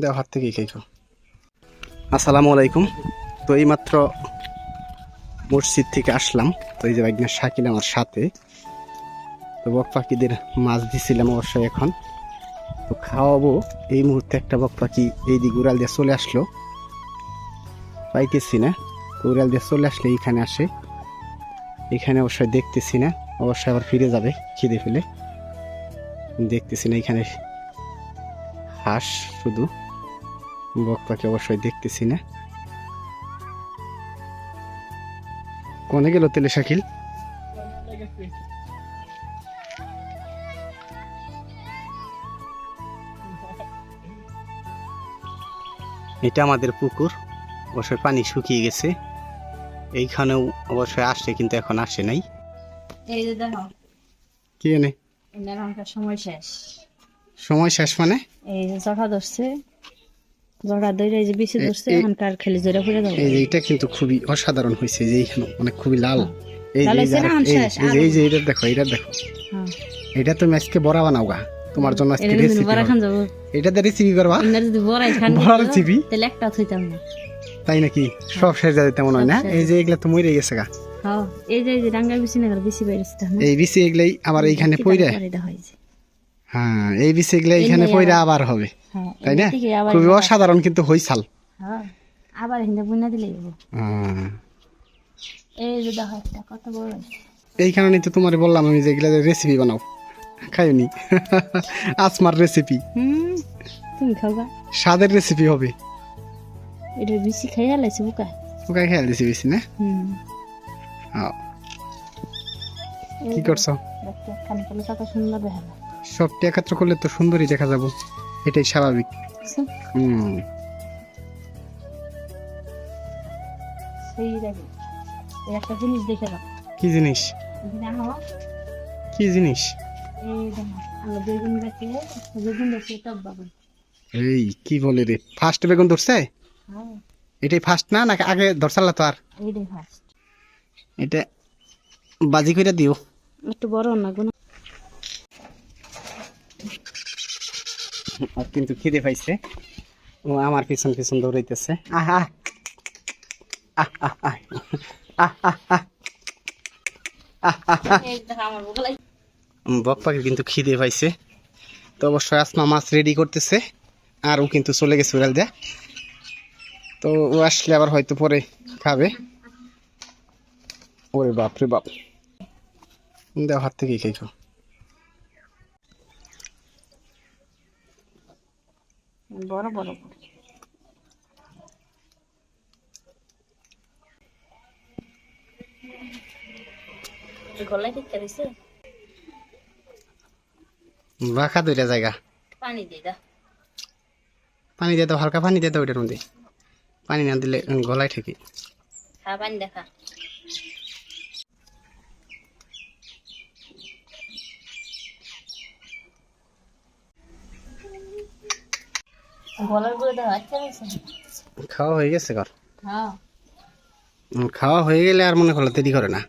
দেও, হাত খাইছো আসসালামু আলাইকুম। তো এইমাত্র মসজিদ থেকে আসলাম। তো এই যে একদিন শাকিল আমার সাথে। তো বক পাখিদের মাছ দিছিলাম অবশ্যই এখন। তো খাওয়াবো। এই মুহূর্তে একটা বক পাখি এই দিক উড়াল দিয়ে চলে আসলো। পাইতেছি না। তো উড়াল দিয়ে চলে আসলে এইখানে আসে। এখানে অবশ্যই দেখতেছি না। অবশ্যই আবার ফিরে যাবে খিদে ফেলে দেখতেছি না এখানে। হাঁস শুধু। বক পাখি অবশ্যই দেখতেছি না। কোনে গেল তেলে শাকিল? এটা আমাদের পুকুর। অবশ্যই পানি শুকিয়ে গেছে। এইখানেও অবশ্যই আসছে কিন্তু এখন আসে নাই। কি এনে? সময় শেষ। সময় শেষ মানে? এই যে জটা ধরছে জটা ধরে এই যে বেশি ধরছে এখানকার খেলে জোরে পড়ে যাবে। এই যে এটা কিন্তু খুবই অসাধারণ হয়েছে যে এইখানে মানে খুবই লাল। এই যে- এই যে এটা দেখো এটা দেখো। হ্যাঁ। এটা তুমি আজকে বড়া বানাও গা। তোমার জন্য আজকে এটা রেসিপি বড়া খান যাব। এটা দিয়ে রেসিপি করবা? ইন্দার যদি বড়াই খান বড়া রেসিপি? তাহলে একটা থইতাম না। তাই নাকি? সব শেষ যাবে তেমন হয় না? এই যে এগুলা তো মরে গেছে গা। হ্যাঁ এই যে বিসি এগুলাই আবার এইখানে পইরা? হ্যাঁ এই বিসি পইরা আবার হবে হ্যাঁ তাই না? খুবই অসাধারণ কিন্তু হইছাল হ্যাঁ আবার হিন্দা বুনা দিলে হ্যাঁ। এই যে দেখো একটা কত বড় এই কারণে তো তোমার বললাম আমি যে এগুলা রেসিপি বানাও। খাইনি আসমার রেসিপি হুম তুমি খাওয়া স্বাদের রেসিপি হবে। এটা বেশি খাই হালাইছে বুকা। ওকে খেয়াল দিছি বেশি না? হুম। কি করছ? সবটি একত্র করলে তো সুন্দরই দেখা যাব। এটাই স্বাভাবিক। হুম। একটা জিনিস দেখে কি জিনিস? কি জিনিস? এই কি বলে রে? ফার্স্ট বেগুন ধরছে? হ্যাঁ। এটাই ফার্স্ট না? নাকি আগে ধরসালা তো আর? এইটাই ফার্স্ট এটা বাজি করে দিও। একটু বড় না গুণ। আর কিন্তু খিদে পাইছে। ও আমার পিছন পিছন দৌড়াইতেছে। আহা বক পাখির কিন্তু খিদে পাইছে। তো অবশ্যই আসমা মাছ রেডি করতেছে। আর ও কিন্তু চলে গেছে উড়াল দেয়া। তো ও আসলে আবার হয়তো পরে খাবে। ওরে বাপ রে বাপ। দেও হাত থেকেই খাইছো বড় বড় গলায় বাঁকা দুইটা জায়গা। পানি দিয়ে দাও পানি দিয়ে দাও হালকা পানি দিয়ে দাও ওইটার মধ্যে। পানি না দিলে গলায় ঠেকে পানি দেখা গলারগুলো দেখা হয়েছে খাওয়া হয়ে গেছে কর। হ্যাঁ। খাওয়া হয়ে গেলে আর মনে করল দেরি করে না।